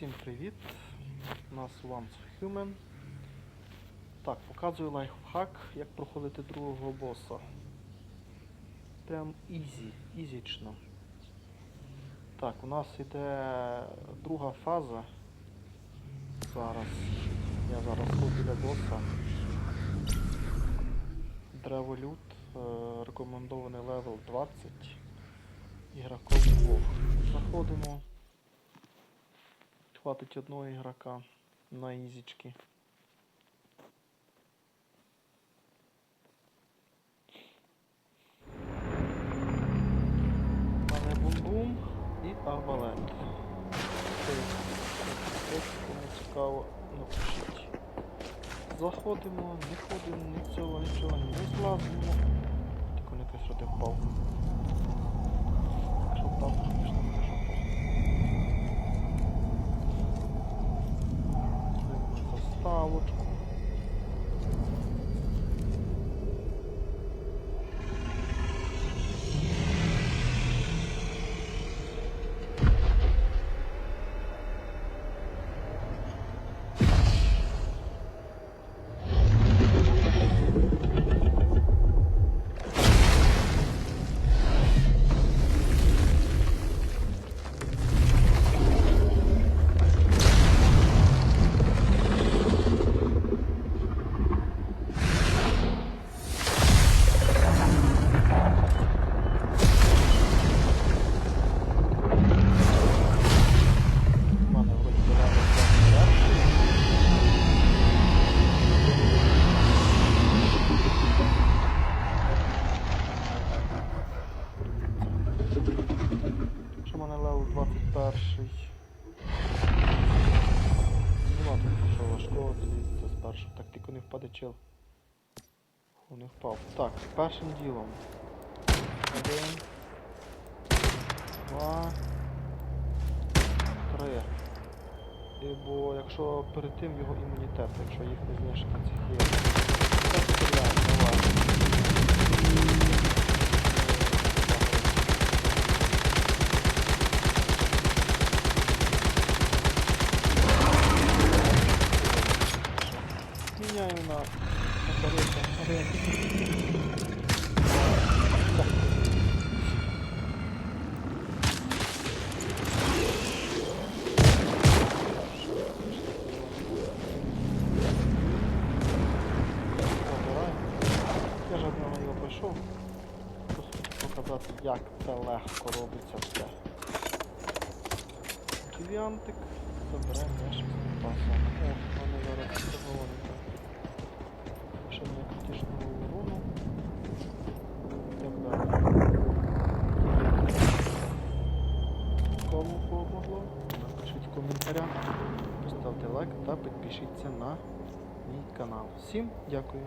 Всім привіт! У нас Once Human. Так, показую лайфхак, як проходити другого боса. Прям ізі, ізічно. Так, у нас іде друга фаза. Зараз. Я зараз тут біля боса. Древолют. Рекомендований левел 20. Ігроком двох. Заходимо. Хватить одного ігрока на ізічки. Мене бум-бум і арбалет. Кому цікаво, напишіть. Заходимо, не ходимо, ні цього, нічого, не злазимо. Тільки не що ти впав. Якщо впав, то пішли не що впав. Зробимо мене левел 21. Ну ладно, що важкого, це спершу. Так тільки не впаде чил. Фу, не впав. Так, першим ділом. Один. Два. Три. І, бо якщо перед тим його імунітет, якщо їх не знищити цих є. На. Я ж одного його показати, як це легко робиться все. Девіантик. Забираємо ящик з. О, в В поставте лайк та підпишіться на мій канал. Всім дякую.